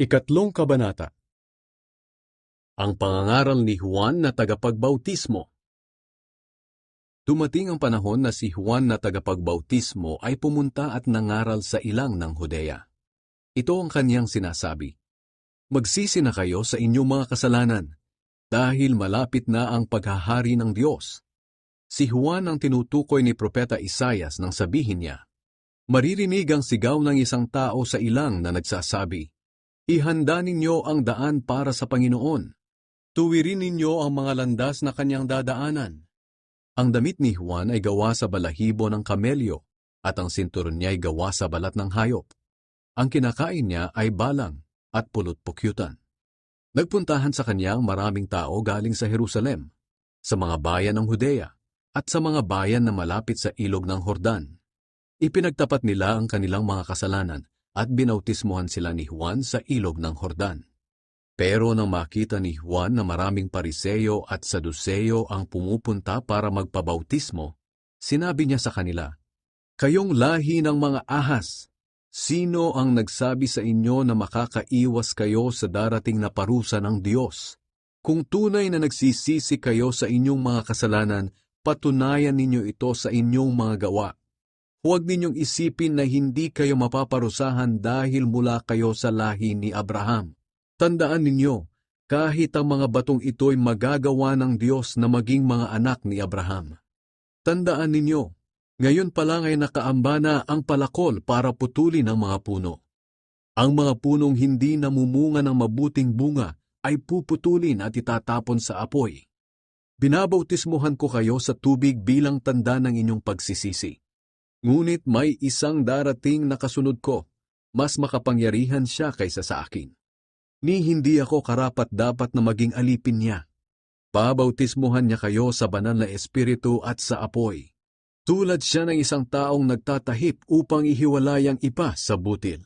Ikatlong Kabanata Ang pangangaral ni Juan na tagapagbautismo Dumating ang panahon na si Juan na tagapagbautismo ay pumunta at nangaral sa ilang ng Hudea. Ito ang kanyang sinasabi, Magsisi na kayo sa inyong mga kasalanan, dahil malapit na ang paghahari ng Diyos. Si Juan ang tinutukoy ni Propeta Isayas nang sabihin niya, Maririnig ang sigaw ng isang tao sa ilang na nagsasabi, Ihanda ninyo ang daan para sa Panginoon. Tuwirin ninyo ang mga landas na kanyang dadaanan. Ang damit ni Juan ay gawa sa balahibo ng kamelyo at ang sinturon niya ay gawa sa balat ng hayop. Ang kinakain niya ay balang at pulot-pukyutan. Nagpuntahan sa kanya ang maraming tao galing sa Jerusalem, sa mga bayan ng Hudea, at sa mga bayan na malapit sa ilog ng Hordan. Ipinagtapat nila ang kanilang mga kasalanan at binautismuhan sila ni Juan sa ilog ng Hordan. Pero nang makita ni Juan na maraming pariseyo at saduseyo ang pumupunta para magpabautismo, sinabi niya sa kanila, Kayong lahi ng mga ahas, sino ang nagsabi sa inyo na makakaiwas kayo sa darating na parusa ng Diyos? Kung tunay na nagsisisi kayo sa inyong mga kasalanan, patunayan ninyo ito sa inyong mga gawa. Huwag ninyong isipin na hindi kayo mapaparusahan dahil mula kayo sa lahi ni Abraham. Tandaan ninyo, kahit ang mga batong ito'y magagawa ng Diyos na maging mga anak ni Abraham. Tandaan ninyo, ngayon pa lang ay nakaamba na ang palakol para putulin ang mga puno. Ang mga punong hindi namumunga ng mabuting bunga ay puputulin at itatapon sa apoy. Binabautismuhan ko kayo sa tubig bilang tanda ng inyong pagsisisi. Ngunit may isang darating na kasunod ko, mas makapangyarihan siya kaysa sa akin. Ni hindi ako karapat dapat na maging alipin niya. Babautismuhan niya kayo sa banal na espiritu at sa apoy. Tulad siya ng isang taong nagtatahip upang ihiwalay ang ipa sa butil.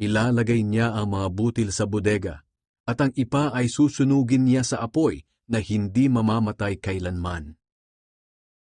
Ilalagay niya ang mga butil sa bodega, at ang ipa ay susunugin niya sa apoy na hindi mamamatay kailanman.